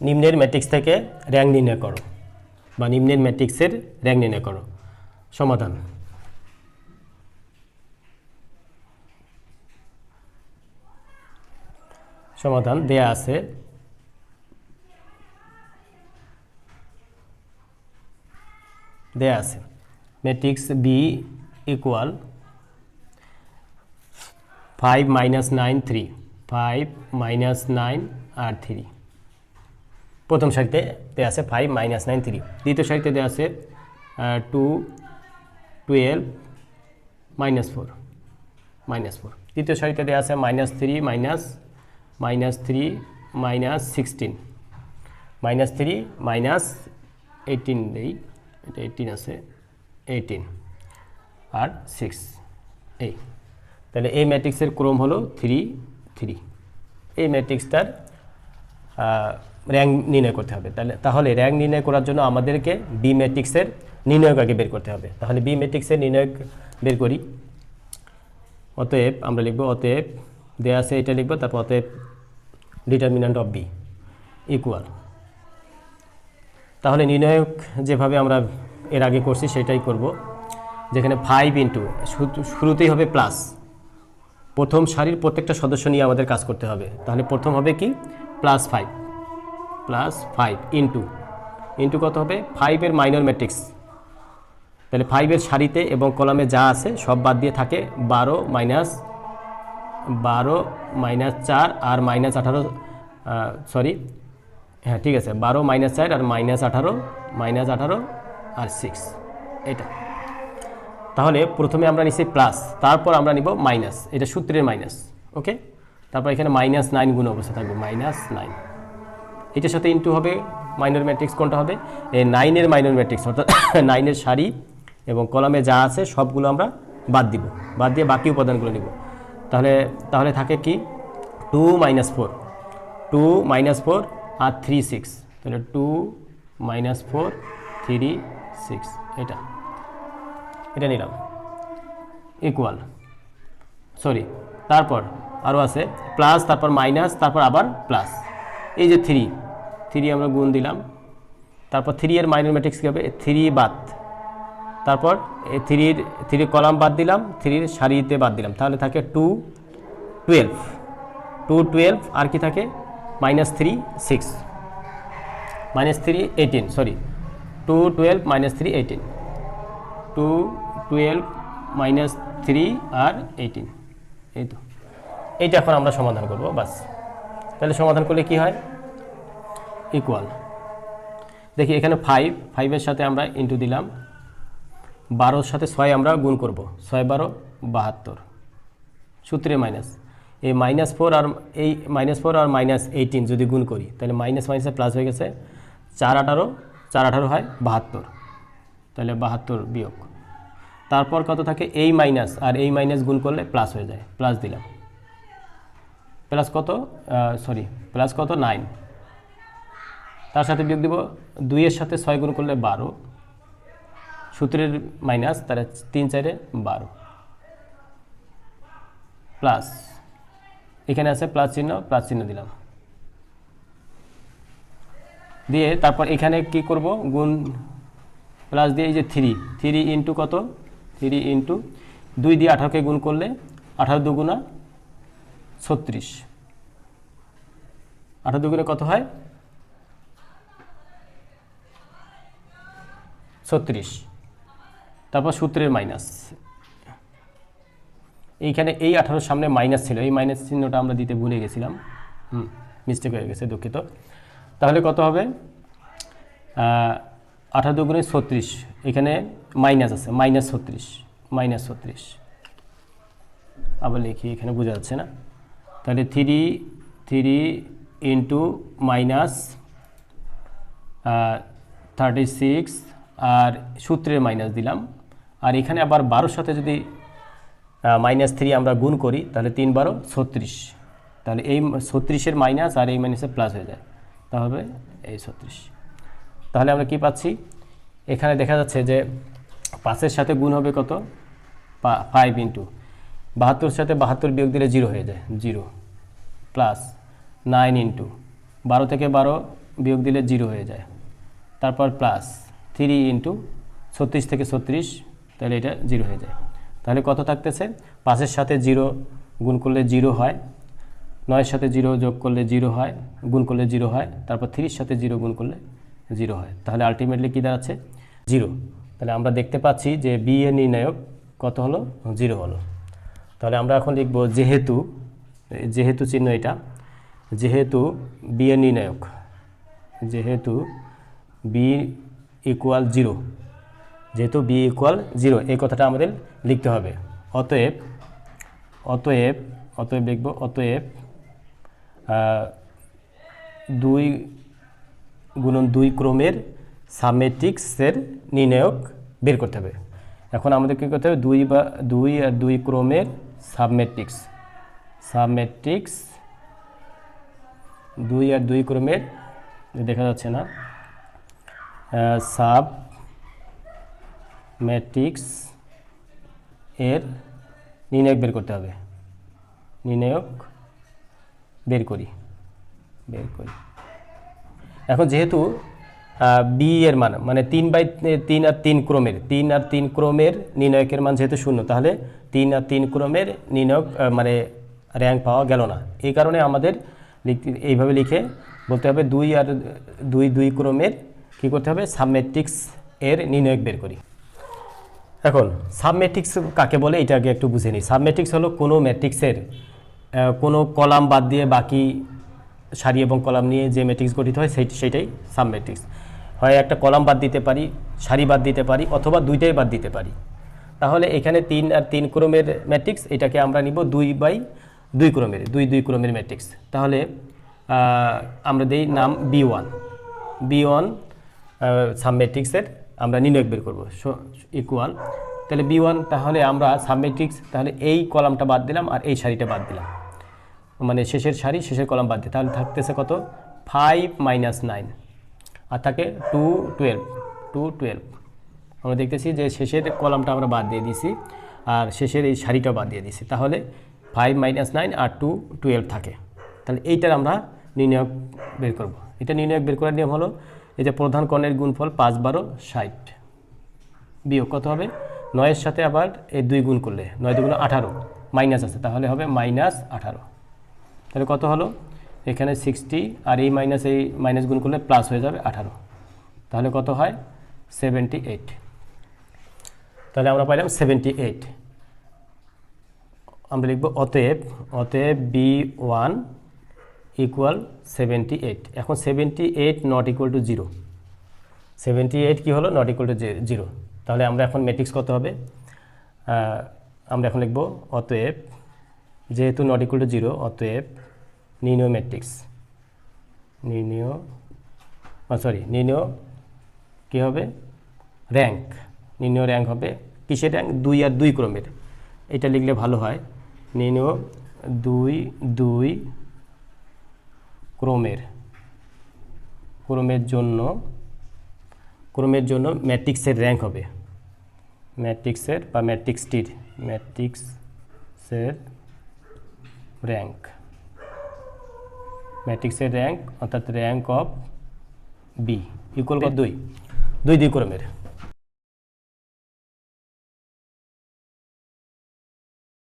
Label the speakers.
Speaker 1: নিম্নের ম্যাট্রিক্স থেকে র্যাঙ্ক নির্ণয় করো বা নিম্নের ম্যাট্রিক্সের র্যাঙ্ক নির্ণয় করো। সমাধান। সমাধান দেয়া আছে। দেয়া আছে। Matrix B equal five minus nine three five minus nine আর থ্রি প্রথম সারিতে দেওয়া আছে ফাইভ মাইনাস নাইন থ্রি দ্বিতীয় সারিতে দেওয়া আছে two twelve minus four minus four তৃতীয় সারিতে দেওয়া আছে minus three minus minus three minus sixteen minus three minus eighteen এটা এইটিন আছে এইটিন আর সিক্স এই। তাহলে এই ম্যাট্রিক্সের ক্রম হলো থ্রি থ্রি এই ম্যাট্রিক্সটার র্যাঙ্ক নির্ণয় করতে হবে। তাহলে তাহলে র্যাঙ্ক নির্ণয় করার জন্য আমাদেরকে বি ম্যাট্রিক্সের নির্ণয়ক আগে বের করতে হবে। তাহলে বি ম্যাট্রিক্সের নির্ণয়ক বের করি। অতএব আমরা লিখব, অতএব দেয়া আছে এটা লিখব, তারপর অতএব ডিটারমিনান্ট অফ বি ইকুয়াল তাহলে নির্ণায়ক যেভাবে আমরা এর আগে করছি সেটাই করব। যেখানে ফাইভ ইন্টু শুরুতেই হবে প্লাস প্রথম সারির প্রত্যেকটা সদস্য নিয়ে আমাদের কাজ করতে হবে। তাহলে প্রথম হবে কি? Plus five plus five into into কত হবে? ফাইভের মাইনর ম্যাট্রিক্স তাহলে ফাইভের সারিতে এবং কলামে যা আছে, সব বাদ দিয়ে থাকে বারো মাইনাস বারো মাইনাস চার আর মাইনাস আঠারো সরি হ্যাঁ ঠিক আছে, বারো মাইনাস চার আর মাইনাস আঠারো মাইনাস আঠারো আর সিক্স এটা। তাহলে প্রথমে আমরা নিচ্ছি প্লাস তারপর আমরা নিব মাইনাস এটা সূত্রের মাইনাস ওকে তারপর এখানে মাইনাস নাইন গুণ অবস্থা থাকবে মাইনাস নাইন এটার সাথে ইন্টু হবে মাইনর ম্যাট্রিক্স কোনটা হবে? নাইনের মাইনর ম্যাট্রিক্স অর্থাৎ নাইনের সারি এবং কলামে যা আছে সবগুলো আমরা বাদ দিব। বাদ দিয়ে বাকি উপাদানগুলো নিব। তাহলে তাহলে থাকে কি? Two minus four two minus four আর থ্রি সিক্স তাহলে two minus four three six এটা। এটা নিলাম। ইকুয়াল সরি তারপর আরও আছে। প্লাস তারপর মাইনাস তারপর আবার প্লাস এই যে থ্রি থ্রি আমরা গুণ দিলাম। তারপর থ্রি এর মাইনর ম্যাট্রিক্স কী হবে? থ্রি বাদ। তারপর থ্রির থ্রি কলাম বাদ দিলাম থ্রির সারিতে বাদ দিলাম। তাহলে থাকে টু টুয়েলভ টু টুয়েলভ আর কি থাকে? Minus three six minus three eighteen sorry two twelve minus three eighteen two twelve minus three আর এইটিন এই তো। এইটা এখন আমরা সমাধান করব, বাস। তাহলে সমাধান করলে কি হয়? ইকুয়াল দেখি এখানে ফাইভ ফাইভের সাথে আমরা ইন্টু দিলাম। বারোর সাথে ছয় আমরা গুণ করব। ছয় বারো, বাহাত্তর। সূত্রে মাইনাস এই মাইনাস ফোর আর এই মাইনাস ফোর আর মাইনাস এইটিন যদি গুণ করি, তাহলে মাইনাস মাইনাসে প্লাস হয়ে গেছে চার আঠারো চার আঠারো হয় বাহাত্তর। তাহলে বাহাত্তর বিয়োগ। তারপর কত থাকে? এই মাইনাস আর এই মাইনাস গুণ করলে প্লাস হয়ে যায়। প্লাস দিলাম। প্লাস কত? সরি প্লাস কত? নাইন তার সাথে বিয়োগ দিব দুইয়ের সাথে ছয় গুণ করলে বারো। সূত্রের মাইনাস তাহলে তিন চারে বারো। প্লাস এখানে আছে প্লাস চিহ্ন প্লাস চিহ্ন দিলাম। দিয়ে তারপর এখানে কি করব? গুণ প্লাস দিয়ে এই যে থ্রি থ্রি ইন্টু কত? থ্রি ইন্টু দুই দিয়ে আঠারোকে গুণ করলে আঠারো দুগুণা ছত্রিশ। আঠারো দুগুণে কত হয়? ছত্রিশ। তারপর সূত্রের মাইনাস। এইখানে এই আঠারোর সামনে মাইনাস ছিল। এই মাইনাস চিহ্নটা আমরা দিতে ভুলে গেছিলাম। হুম মিস্টেক হয়ে গেছে, দুঃখিত। তাহলে কত হবে? আঠারো দুগুণে ছত্রিশ। এখানে মাইনাস আছে, মাইনাস ছত্রিশ মাইনাস ছত্রিশ। আবার লিখি, এখানে বোঝা যাচ্ছে না। তাহলে three three into minus thirty six আর সূত্রের মাইনাস দিলাম। আর এখানে আবার বারোর সাথে যদি মাইনাস থ্রি আমরা গুণ করি, তাহলে তিন বারো ছত্রিশ। তাহলে এই ছত্রিশের মাইনাস আর এই মাইনাসে প্লাস হয়ে যায়। তাহলে এই ছত্রিশ। তাহলে আমরা কি পাচ্ছি? এখানে দেখা যাচ্ছে যে পাঁচের সাথে গুণ হবে কত? ফাইভ ইন্টু বাহাত্তর সাথে বাহাত্তর বিয়োগ দিলে জিরো হয়ে যায় জিরো প্লাস নাইন ইন্টু বারো থেকে বারো বিয়োগ দিলে জিরো হয়ে যায়। তারপর প্লাস থ্রি ইন্টু ছত্রিশ থেকে ছত্রিশ, তাহলে এটা জিরো হয়ে যায়। তাহলে কত থাকতেছে? পাঁচের সাথে জিরো গুণ করলে জিরো হয়, নয়ের সাথে জিরো যোগ করলে জিরো হয়, গুণ করলে জিরো হয়, তারপর থ্রির সাথে জিরো গুণ করলে জিরো হয়। তাহলে আলটিমেটলি কী দাঁড়াচ্ছে? জিরো। তাহলে আমরা দেখতে পাচ্ছি যে বি এর নির্ণায়ক কত হলো? জিরো হলো। তাহলে আমরা এখন লিখব যেহেতু যেহেতু চিহ্ন এটা, যেহেতু বি এর নির্ণায়ক, যেহেতু বি ইকুয়াল জিরো যেহেতু বি ইকুয়াল জিরো এই কথাটা আমাদের লিখতে হবে। অতএব অতএব অতএব লিখব, অতএব দুই গুণন দুই ক্রমের সাবমেট্রিক্সের নির্ণায়ক বের করতে হবে। এখন আমাদের কী করতে হবে? দুই বা, দুই আর দুই ক্রমের সাবমেট্রিক্স সাবমেট্রিক্স দুই আর দুই ক্রমের, দেখা যাচ্ছে না। সাব ম্যাট্রিক্স এর নির্ণায়ক বের করতে হবে। নির্ণায়ক বের করি বের করি। এখন যেহেতু বি এর মান মানে তিন বাই, তিন আর তিন ক্রমের, তিন আর তিন ক্রমের নির্ণায়কের মান যেহেতু শূন্য, তাহলে তিন আর তিন ক্রমের নির্ণায়ক মানে র্যাঙ্ক পাওয়া গেল না। এই কারণে আমাদের এইভাবে লিখে বলতে হবে দুই আর দুই দুই ক্রমের কী করতে হবে? সাবমেট্রিক্স এর নির্ণায়ক বের করি। এখন সাবমেট্রিক্স কাকে বলে? এটা আগে একটু বুঝে নিই। সাবমেট্রিক্স হলো কোনো ম্যাট্রিক্সের কোনো কলাম বাদ দিয়ে বাকি সারি এবং কলাম নিয়ে যে ম্যাট্রিক্স গঠিত হয়, সেই, সেইটাই সাবমেট্রিক্স হয় একটা কলাম বাদ দিতে পারি, সারি বাদ দিতে পারি, অথবা দুইটাই বাদ দিতে পারি। তাহলে এখানে তিন আর তিন ক্রমের ম্যাট্রিক্স এটাকে আমরা নিব দুই বাই দুই ক্রমের, দুই দুই ক্রমের ম্যাট্রিক্স তাহলে আমরা দেই নাম বি ওয়ান বি ওয়ান সাবমেট্রিক্সের আমরা নির্ণয় বের করব। ইকুয়াল তাহলে বি ওয়ান তাহলে আমরা সাবমেট্রিক্স তাহলে এই কলামটা বাদ দিলাম আর এই শাড়িটা বাদ দিলাম। মানে শেষের সারি, শেষের কলাম বাদ দিয়ে। তাহলে থাকতেছে কত? ফাইভ মাইনাস নাইন আর থাকে টু টুয়েলভ টু টুয়েলভ আমরা দেখতেছি যে শেষের কলামটা আমরা বাদ দিয়ে দিছি আর শেষের এই সারিটা বাদ দিয়ে দিছি। তাহলে ফাইভ মাইনাস নাইন আর টু টুয়েলভ থাকে। তাহলে এইটার আমরা নির্ণায়ক বের করব। এটা নির্ণায়ক বের করার নিয়ম হলো এই যে প্রধান কর্ণের গুণফল পাঁচ বারো ষাট। বিয়োগ কত হবে? নয়ের সাথে আবার এই দুই গুণ করলে, নয় দুগুণ আঠারো, মাইনাস আছে, তাহলে হবে মাইনাস আঠারো। তাহলে কত হলো? এখানে সিক্সটি আর এই মাইনাস এই মাইনাস গুণ করলে প্লাস হয়ে যাবে আঠারো। তাহলে কত হয়? Seventy eight. তাহলে আমরা পাইলাম সেভেন্টি এইট। আমরা লিখব অতএব অতএব B one equal seventy eight এখন seventy eight not equal to zero seventy eight কী হলো? নট ইকুয়াল টু জিরো তাহলে আমরা এখন ম্যাট্রিক্স কত হবে? আমরা এখন লিখব, অতএব যেহেতু নট ইকুয়াল টু জিরো অতএব নির্ণয় ম্যাট্রিক্স নির্ণয় সরি নির্ণয় কী হবে? র্যাঙ্ক নির্ণয় র্যাঙ্ক হবে কিসের র্যাঙ্ক দুই আর দুই ক্রমের। এটা লিখলে ভালো হয়। নির্ণয় দুই দুই ক্রমের ক্রমের জন্য ক্রমের জন্য ম্যাট্রিক্সের র্যাঙ্ক হবে। ম্যাট্রিক্সের বা ম্যাট্রিক্সটির, ম্যাট্রিক্সের র্যাঙ্ক। ম্যাট্রিক্সের র্যাঙ্ক অর্থাৎ র্যাঙ্ক অফ বি ইকুয়াল দুই। দুই দুই ক্রমের।